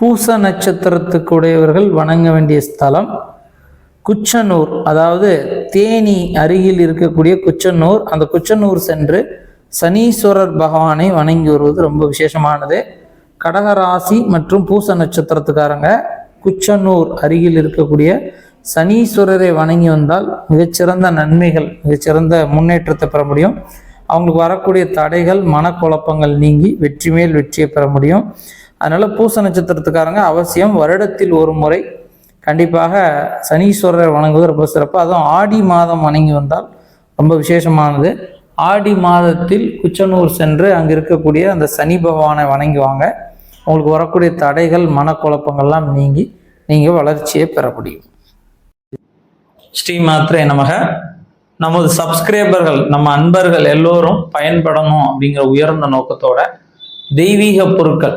பூச நட்சத்திரத்துக்குடையவர்கள் வணங்க வேண்டிய ஸ்தலம் குச்சனூர். அதாவது தேனி அருகில் இருக்கக்கூடிய குச்சனூர். அந்த குச்சனூர் சென்று சனீஸ்வரர் பகவானை வணங்கி வருவது ரொம்ப விசேஷமானது. கடகராசி மற்றும் பூச நட்சத்திரத்துக்காரங்க குச்சனூர் அருகில் இருக்கக்கூடிய சனீஸ்வரரை வணங்கி வந்தால் மிகச்சிறந்த நன்மைகள் மிகச்சிறந்த முன்னேற்றத்தை பெற முடியும். அவங்களுக்கு வரக்கூடிய தடைகள் மனக்குழப்பங்கள் நீங்கி வெற்றி மேல் வெற்றியை பெற முடியும். அதனால் பூச நட்சத்திரத்துக்காரங்க அவசியம் வருடத்தில் ஒரு முறை. கண்டிப்பாக சனீஸ்வரரை வணங்குவது ரொம்ப சிறப்பு. அதுவும் ஆடி மாதம் வணங்கி வந்தால் ரொம்ப விசேஷமானது. ஆடி மாதத்தில் குச்சனூர் சென்று அங்கே இருக்கக்கூடிய அந்த சனி பகவானை வணங்குவாங்க. உங்களுக்கு வரக்கூடிய தடைகள் மனக்குழப்பங்கள்லாம் நீங்கி நீங்கள் வளர்ச்சியை பெற முடியும். ஸ்ரீ மாத்திரை நமக. நமது சப்ஸ்கிரைபர்கள் நம்ம அன்பர்கள் எல்லோரும் பயன்படணும் அப்படிங்கிற உயர்ந்த நோக்கத்தோட தெய்வீக பொருட்கள்